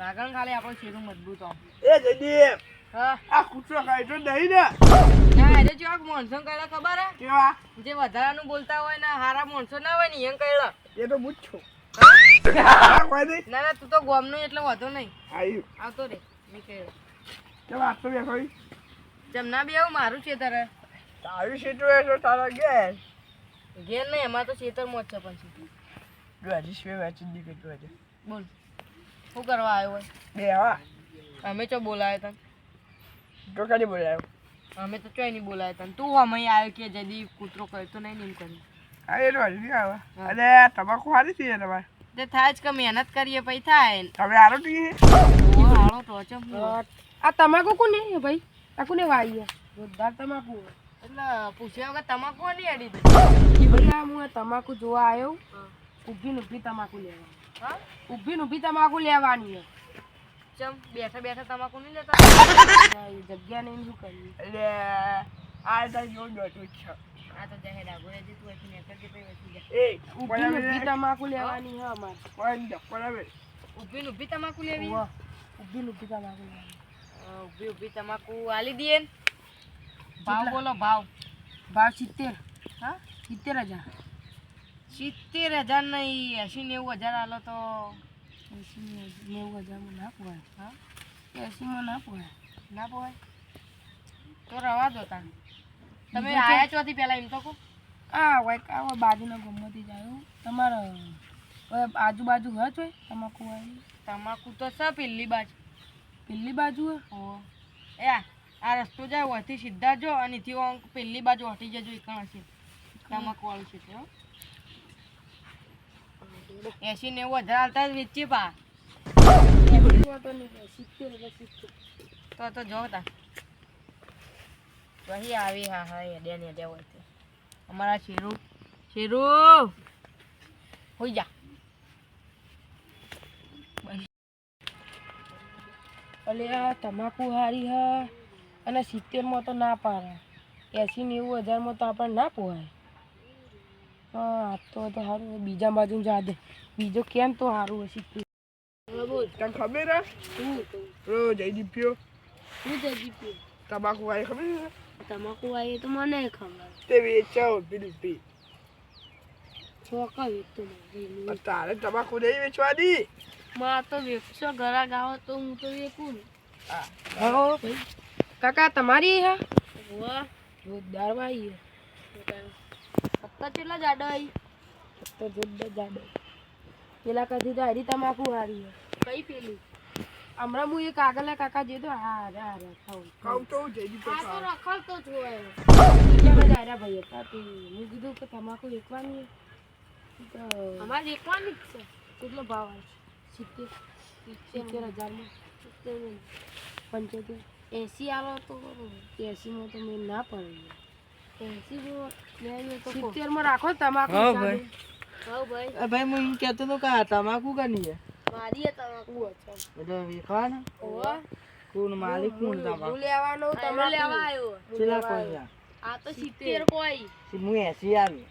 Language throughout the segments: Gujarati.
લાગણ ખાલી આપણો શેરું મજબૂત આમ. એ જયદીપ હા? આ કૂતરો તો નહીં ને. ના એટલે જો આ મોણસો કહેલા ખબર હે? કેવા? જે વધારાનું બોલતા હોય ને હારા મોણસો ના હોય ને એમ કહેલા એ તો હા કોઈ ના ના તું તો ગોમનો એટલે વધો નહીં. આવ્યું આવતો રે મેં કહેલો કેમ આ તો બેઠો ઈ? જેમ ના બી આવું મારું છે હે તારું સીટું એ તો તારા ઘેર. ઘેર નહીં એમાં તો ચેતર મોજ છે પછી. હજી સ્વે વાંચી નીકળતું બોલ. શું કરવા આવ્યો હોય? બે હા અમે ચો બોલાયો તને તો કદી બોલાયો? અમે તો ચોય નહીં બોલાયો તને તું અમે આવ્યો કે જદી કૂતરો કરતો નહીં એમ કરી હા એ તો હજી આવે અને તમાકુ સારી થઈ જાય તમારે? તે થાય જ કે મહેનત કરીએ પછી થાય તમે હારો ટી હારો તો ચમ. આ તમાકુ કોને ભાઈ? આ કોને વાઈએ જોરદાર તમાકુ. એટલે પૂછ્યા વગર તમાકુ નહીં અડી દે ભાઈ આ હું તમાકુ જોવા આવ્યો ઊભી ને ઊભી તમાકુ લેવા. ઊભી ને ઊભી તમાકુ લેવાની છે. ચમ બેઠા બેઠા તમાકુ નહીં લેતા? જગ્યા નહીં શું કરવી એટલે આ તો જો બેઠું જ છે. આ તો જાહેર આગળ જે તું અહીંથી નીકળજે પછી વધી જા. એ ઊભી ને ઊભી તમાકુ લેવાની છે પણ કોઈ પડાવે ઊભી ને ઊભી તમાકુ લેવી. ઊભી ને ઊભી તમાકુ લેવાની. ઊભી ઊભી તમાકુ આલી દઈએ ને? ભાવ બોલો ભાવ. ભાવ સિત્તેર. હા? સિત્તેર હજાર. સિત્તેર હજાર નહીં એસી નેવું હજાર આલો તો. એસી નેવું હજારમાં ના પોવાય હા? એસીમાં ના પોવાય ના પોવાય તો રવા દો તાન તમે આયા ચોથી પહેલાં એમ તો કહો. આ વાઈક આવો બાજુના ગમતી જાય તમારે હવે આજુબાજુ ઘર છે તમાકુ વાળી? તમાકુ તો છે પેલી બાજુ. પેલી બાજુ હોય? ઓ એ આ રસ્તો જાય ઓથી સીધા જો અને આમ પેલી બાજુ હટી જજો એકણ હશે? તમાકુ વાળું છે તે હો. એસી નેવું હજાર હાલતા જ વેચીએ પા. તો સિત્તેર સિત્તેર તો જો તા. વહી આવી, હા હા હેડે ને હેડે હોય અમારા શેરુ. શેરુ! હોઈ જા. અલે, આ તમાકુ હારી, હા. અને સિત્તેરમાં તો ના પાડે. એસી નેવું હજારમાં તો આપણને ના પોવાય હા આ તો તો સારું બીજા બાજુ જા દે. બીજો કેમ તો સારું હશે? તને ખબર હે? તું પેલો જયદીપ પીયો શું જજી પીવું તમાકુ વાય ખબર તમાકુ આવી તો મને ખબર. તે વેચાવ પેલું પી. ચોકા વેચતો તારે તમાકુ નહીં વેચવાની. માં તો વેચશો ઘરા ગાવો તો હું તો વેકું હા. કાકા તમારી હા? વાહ જોરદાર વાઈ પત્તા કેટલા જાડો તો જોરદાર જાડો પેલા કદી તો હરી તમાકુ હારી કઈ પેલી? હમણાં હું એક આગળના કાકા જે તો હા હા હા ખાઉં. તો હું જયદીપ તો જ હોય. બીજા ભાઈ હતા તે મેં કીધું કે તમાકુ એકવાની? તો અમારે એકવાની જ છે. કેટલો ભાવ આવે સિત્તેર? સિત્તેર હજારમાં? પંચોતેર? એસી આવે તો એસીમાં તો મેં ના પડે. સિત્તેરમાં રાખો તમાકુ હા, ભાઈ. હા ભાઈ. ભાઈ હું એમ કહેતો હતો કે આ તમાકુ કની મારી એ તમાકુ એટલે વેચવાના ઓવા કોણ માલિક કોણ તમાકુ? લેવાનો તમે લેવા આવ્યો. કોઈ આ તો સિત્તેર. કોઈ. હું એસી આવી.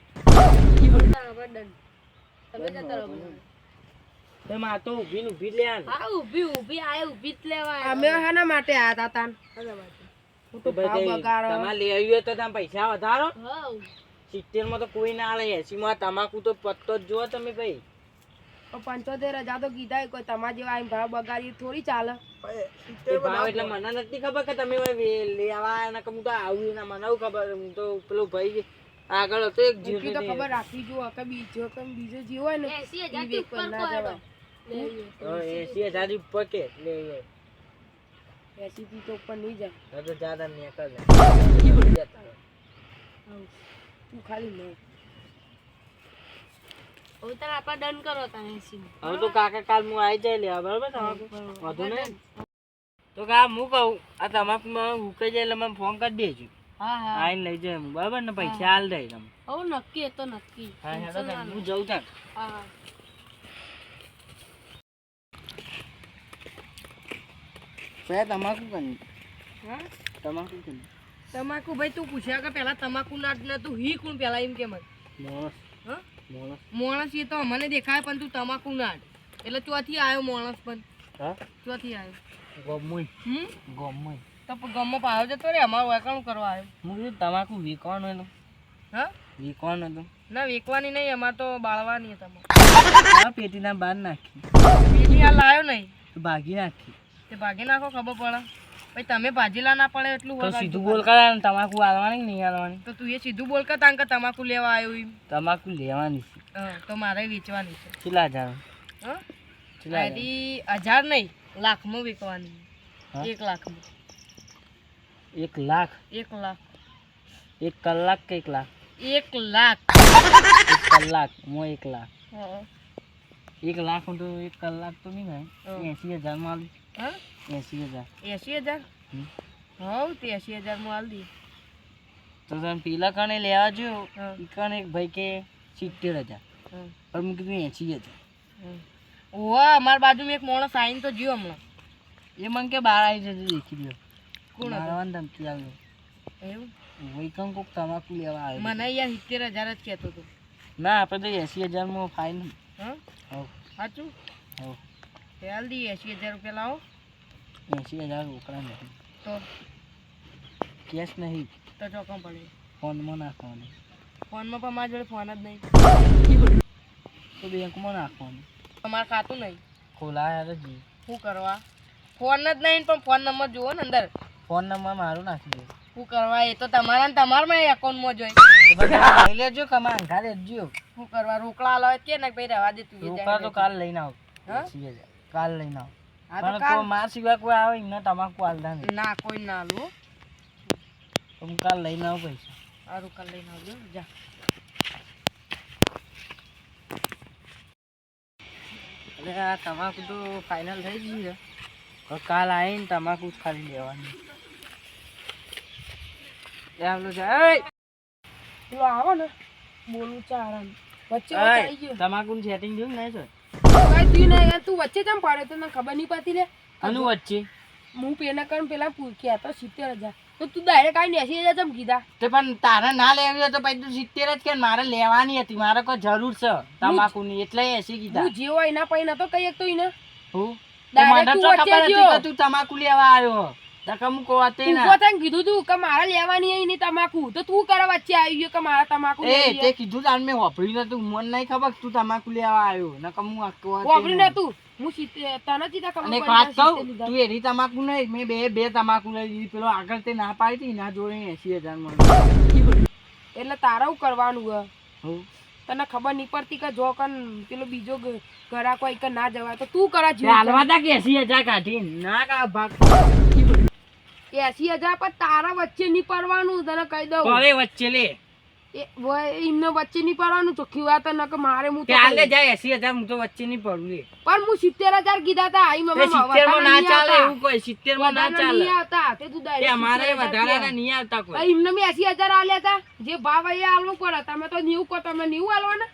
તમે જતા રહો આ તો ઊભી ઊભી લે હા ઊભી ઊભી આય ઊભી જ લેવા અમે શાના માટે આ હતા તાન. તમારે લઈ આવ્યું તો તમે પૈસા વધારો. સિત્તેરમાં તો કોઈ ના લે. એસી માં તમાકુ તો પત્તો જ જુઓ તમે ભાઈ. પંચોતેર હજાર તો કીધા કોઈ તમારા જેવા આઈને ભાવ બગાડી થોડી ચાલે. ભાવ એટલે મને નથી ખબર કે તમે લેવા આવ્યા હું તો આવ્યું ના મને ખબર. હું તો પેલો ભાઈ આગળ હતો એક જીવ તો ખબર રાખવી જો કે બીજો કે બીજો જીવ હોય ને એસી હજાર વેચવા ના એસી હજાર ઉપર કે? લે લે. એસી થી તો ઉપર નહીં જાય હવે તો જ્યાદા નીકળ લે તું ખાલી લે હવે આપા ડન કરો તને એસી હવે તો કાકા કાલ હું આવી જાય લેવા બરાબર વધુ ને તો કા હું કહું આ તમારે માં જાય એટલે મને ફોન કરી દેજો. હા હા. આઈને લઈ જાય હું બરાબર ને? પૈસા હાલ દઈ તમે હવે નક્કી એ તો નક્કી. હા હું જઉં ત્યાં હા હા. ભાઈ તમાકુ કરી હા? તમાકુ કરી તમાકુ ભાઈ તું પૂછ્યા કે પેલા તમાકુ ના જ તું હી કુણ પેલા એમ કે મને. મોણસ. હા? મોણસ. માણસ એ તો અમને દેખાય પણ તું તમાકુ ના એટલે ચોથી આવ્યો માણસ પણ. હા? ચોથી આવ્યો ગમુય હમ? ગમુય તો ગામમાં પાયો જતો રે અમારું વેકાણું કરવા આવ્યો. હું તમાકુ વીકવાનું હતું હા? વીકવાનું હતું. ના વેકવાની નહીં અમારે તો બાળવાની તમારે. આ પેટીના બહાર નાખી. પેટી આ લાયો નહીં. તો ભાગી નાખી. તે ભાગી નાખો ખબર પડે. ભાઈ તમે ભાજીલા ના પડે એટલું તો સીધું બોલ કરે ને તમાકુ આલવાની નહીં આલવાની તો તું એ સીધું બોલ કે તાંકે તમાકુ લેવા આવ્યો એમ. તમાકુ લેવાની છે. તો મારે વેચવાની છે. કેટલા હજાર? હા? કેટલા હજાર? નહીં લાખમાં વેચવાની? એક લાખમાં. એક લાખ? એક લાખ. એક કલાક કે એક લાખ? એક લાખ. એક કલાક મો એક લાખ. એક લાખ હું તો એક કલાક તો નહીં ભાઈ થાય એસી હજારમાં હા? એસી હજાર. એસી હજાર. હવ તે એસી હજારમાં હાલ દઈએ તો તમે પેલા કણે લેવા જો હા. કણે એક ભાઈ કે સિત્તેર હજાર. પણ મેં કીધું એસી હજાર. ઓવા અમારા બાજુમાં એક માણસ આવીને તો જ્યો હમણાં. એ મને કે બહાર આવી જજો દેખી લ્યો કોણ હતું? ધમકી આવ્યો એવું? વही કમ કોક તમાકુ લેવા આવ્યો મને યાર સિત્તેર હજાર જ કહેતો હતો. ના આપણે તો એસી હજારમાં ફાઇન હા? સાચું? હવ. તે હાલ એસી હજાર રૂપિયા લાવો. એસી હજાર રોકડા નથી તો? કેશ નહીં. તો ચોકમ પડે. ફોનમાં નાખવાનું. ફોનમાં પણ મારા જોડે ફોન જ નહીં. તો બેંકમાં નાખવાનું. તમારે ખાતું નહીં? ખોલાયા જી. શું કરવા? ફોન જ નહીં પણ ફોન નંબર જુઓ ને અંદર. ફોન નંબર મારું નાખી દે. શું કરવા? એ તો તમારા ને તમારામાં એકાઉન્ટમાં જોઈ. લઈ લેજો કમા અંખા જો શું કરવા? રોકડા લાવે કે ને ભાઈ રહેવા દે તું રોકડા તો કાલ લઈને આવ. હા? કાલ લઈને આવો. તો માર સિવાય કોઈ આવે એમને તમાકુ આલતા નહીં. ના કોઈ ના લો તો હું કાલ લઈને આવું પૈસા સારું કાલ લઈને આવજો. જા. એટલે આ તમાકુ તો ફાઇનલ થઈ ગયું છે. કાલ આવીને તમાકુ ખાલી લેવાની. એ છે. એય! આવો ને. બોલું ચારણ. વચ્ચે! તમાકુનું સેટિંગ જોયું ને નહીં કઈ નહીં તું વચ્ચે કેમ પાડે તને ખબર નહીં પડતી લે? અનુ વચ્ચે? હું પેલા કરું પેલા પૂછ્યા તો સિત્તેર હજાર. તો તું ડાયરેક્ટ આવીને એસી હજાર ચમ કીધા? તો પણ તારે ના લેવી તો પછી તું સિત્તેર જ કે મારે લેવાની હતી. મારે કોઈ જરૂર છે તમાકુની એટલે એસી કીધા. હું જેવો એના પછી નતો કઈ એક તો એને હું તો તું તો તું તમાકુ લેવા આવ્યો. નકર હું કોતે તું ના. પોતાને કીધું તું કે મારે લેવાની એની તમાકુ. તો તું કરા વચ્ચે આવી ગયો કે મારા તમાકુ એ તે કીધું કીધું મે મેં વાપર્યું તું. મન નહીં ખબર તું તમાકુ લેવા આવ્યો. નકર હું આકો વાપરી ના. નતું હું તને ચીધા કમ અને વાત કહું. તું એની તમાકુ નઈ મેં બે બે તમાકુ લઈ લીધી. પેલો આગળ તે ના પાડી હતી ના જોડે એસી હજાર મળે એટલે તારા કરવાનું હ હું? તને ખબર નહીં પડતી કે જો કન પેલો બીજો ઘરા કોઈ કે ના જવાય. તો તું કરા જીવ હાલવા તા કે 80000 કાઢી ના કા ભાગ. એસી હજાર પર તારા વચ્ચે નહીં પડવાનું તને કહી દઉં. હવે વચ્ચે લે? એમને વચ્ચે નહીં પડવાનું ચોખ્ખી વાત ન કે મારે હું કહી. જાય એસી હજાર હું તો વચ્ચે નહીં પડું લે. પણ હું સિત્તેર હજાર કીધા હતા આઈ મમ્મી સિત્તેરમાં ના ચાલે એવું કોઈ સિત્તેરમાં ના ચાલે. નહીં આવતા તે તું તે અમારે 70,000 વધારાના નહીં આવતા કોઈ. એમને મેં એસી હજાર આલ્યા હતા જે ભાવ એ આલવું પડે તમે તો નેવું કહો તમે નેવું આલવાના?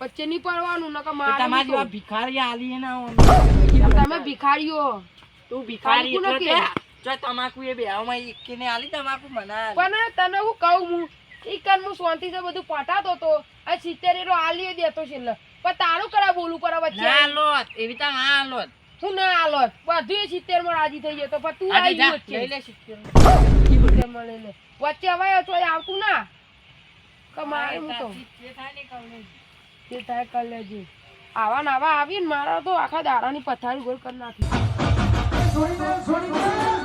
વચ્ચે નહીં પડવાનું ન કે મારે તમારી. ભિખારી આલી ના તમે ભિખારીઓ. તું ભિખારી એટલે કે. જો તમાકુ એ બેવામાં એકેને આલી તમાકુ મના પણ તને હું કહું હું ઈકન હું શાંતિ થી બધું પટાતો તો. આ સિત્તેર એરો આલી દેતો છે એટલે પણ તારું કરા બોલું કરા વચ્ચે ના લોત એવી તા ના લોત હું ના આલોત. બધું સિત્તેરમાં રાજી થઈ જતો પણ તું આવી વચ્ચે. લઈ લે સિત્તેરમાં લઈ લે. વચ્ચે હવે તો આવતું ના. કમાય હું તો. તે થાય કર લેજે આવા ને આવા આવીને મારા તો આખા દાડાની પથારી ગોળ કરી નાખી. Swing down, swing down.